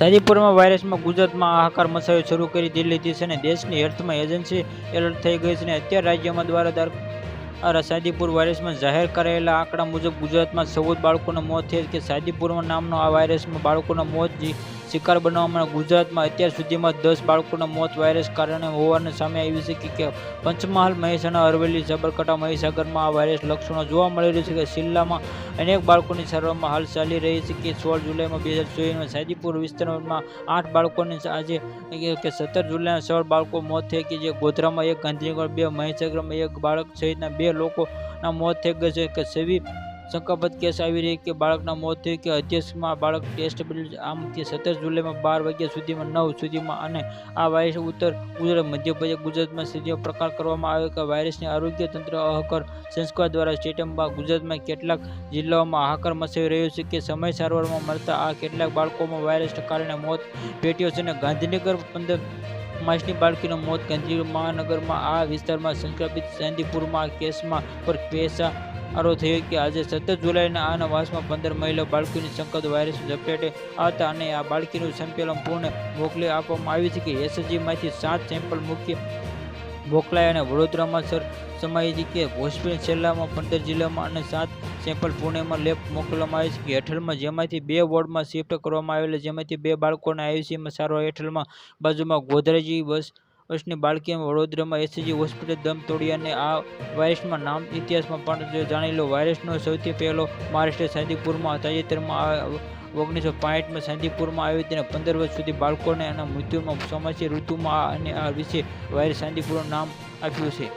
સાદીપુરમાં વાયરસમાં ગુજરાતમાં હાહાકાર મચાવી શરૂ કરી દીધી છે અને દેશની હેલ્થમાં એજન્સી એલર્ટ થઈ ગઈ છે અને અત્યારે રાજ્યમાં દ્વારા સાદીપુર વાયરસમાં જાહેર કરાયેલા આંકડા મુજબ ગુજરાતમાં ચૌદ બાળકોના મોત થયા કે સાદીપુરમાં નામનો આ વાયરસમાં બાળકોના મોત શિકાર બનાવવામાં ગુજરાતમાં અત્યાર સુધીમાં દસ બાળકોના મોત વાયરસ કારણે હોવાનું સામે આવ્યું છે કે- પંચમહાલ, મહેસાણા, અરવલ્લી સાબરકાંઠા મહીસાગરમાં આ વાયરસ લક્ષણો જોવા મળી રહ્યું છે કે જિલ્લામાં અનેક બાળકોની સારવારમાં હાલ ચાલી રહી છે કે સોળ જુલાઈમાં બે હજાર ચોવીસમાં સાદીપુર વિસ્તારમાં આઠ બાળકોની આજે કે સત્તર જુલાઈના સોળ બાળકો મોત થઈ કે જે ગોધરામાં એક ગાંધીનગર બે, મહીસાગરમાં એક બાળક સહિતના બે લોકોના મોત થઈ ગયા છે કે સેવી શંકાસ્પદ કેસ આવી રહી કે બાળકના મોત થયું કે અધ્યક્ષમાં બાળક ટેસ્ટ આમ કે સત્તર જુલાઈમાં બાર વાગ્યા સુધીમાં, નવ સુધીમાં અને આ વાયરસ ઉત્તર ગુજરાત મધ્યપ્રદેશ ગુજરાતમાં સ્થિતિનો પ્રકાર કરવામાં આવ્યો કે વાયરસની આરોગ્ય તંત્ર અહકર સંસ્કાર દ્વારા સ્ટેટમાં ગુજરાતમાં કેટલાક જિલ્લાઓમાં હાહાકાર મચાવી રહ્યો છે કે સમય સારવારમાં મળતા આ કેટલાક બાળકોમાં વાયરસને કારણે મોત પેટ્યો છે અને ગાંધીનગર પંદર માર્ચની બાળકીનો મોત ગાંધીનગર મહાનગરમાં આ વિસ્તારમાં સંક્રમિત ચાંદીપુરમાં કેસમાં પર પેશા આરો થયો કે આજે સત્તર જુલાઈના આ નવાસમાં પંદર મહિલા બાળકીની સંકટ વાયરસ ઝપેટે આવતા અને આ બાળકીનું સંપેલન પૂર્ણ મોકલી આપવામાં આવ્યું છે કે એસએસજીમાંથી સાત સેમ્પલ મુખ્ય મોકલાય અને વડોદરામાં સર છે કે હોસ્પિટલ છેલ્લામાં પંદર જિલ્લામાં અને સાત સેમ્પલ પુણેમાં લેબ મોકલવામાં આવે છે કે હેઠળમાં જેમાંથી બે વોર્ડમાં શિફ્ટ કરવામાં આવેલા, જેમાંથી બે બાળકોને આયુષ્યમાં સારવાર હેઠળમાં બાજુમાં ગોધરાજી બસ બસની બાળકીમાં વડોદરામાં એસસીજી હોસ્પિટલ દમ તોડી અને આ વાયરસમાં નામ ઇતિહાસમાં પણ જાણી લો વાયરસનો સૌથી પહેલો મહારાષ્ટ્ર સાદીપુરમાં, તાજેતરમાં ઓગણીસો પાંઠમાં સાંદીપુરમાં આવી તેને પંદર વર્ષ સુધી બાળકોને અને મૃત્યુમાં ચોમાસી ઋતુમાં અને આ વિશે વાયરસ સાંદીપુરનું નામ આપ્યું છે.